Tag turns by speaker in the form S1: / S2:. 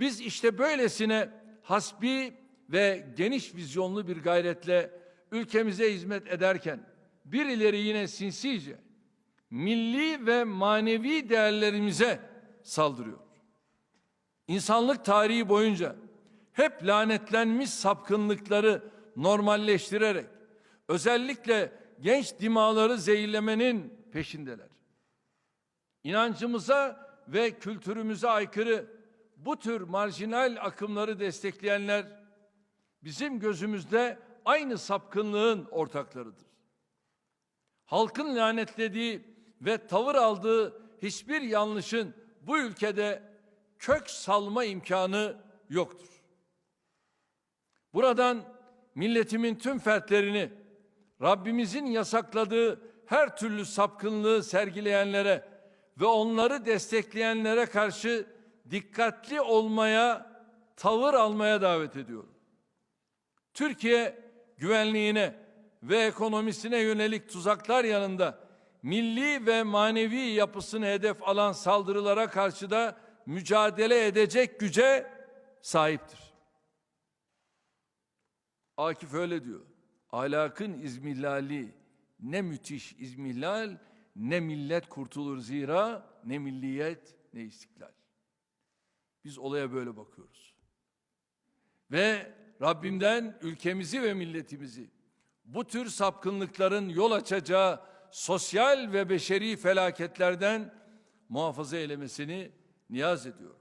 S1: Biz işte böylesine hasbi ve geniş vizyonlu bir gayretle ülkemize hizmet ederken birileri yine sinsice milli ve manevi değerlerimize saldırıyor. İnsanlık tarihi boyunca hep lanetlenmiş sapkınlıkları normalleştirerek özellikle genç dimaları zehirlemenin peşindeler. İnancımıza ve kültürümüze aykırı bu tür marjinal akımları destekleyenler bizim gözümüzde aynı sapkınlığın ortaklarıdır. Halkın lanetlediği ve tavır aldığı hiçbir yanlışın bu ülkede kök salma imkanı yoktur. Buradan milletimin tüm fertlerini Rabbimizin yasakladığı her türlü sapkınlığı sergileyenlere ve onları destekleyenlere karşı dikkatli olmaya, tavır almaya davet ediyorum. Türkiye güvenliğine ve ekonomisine yönelik tuzaklar yanında milli ve manevi yapısını hedef alan saldırılara karşı da mücadele edecek güce sahiptir. Akif öyle diyor. Ahlakın izmihlali ne müthiş izmihlal ne millet kurtulur zira ne milliyet ne istiklal. Biz olaya böyle bakıyoruz. Ve Rabbimden ülkemizi ve milletimizi bu tür sapkınlıkların yol açacağı sosyal ve beşeri felaketlerden muhafaza eylemesini niyaz ediyorum.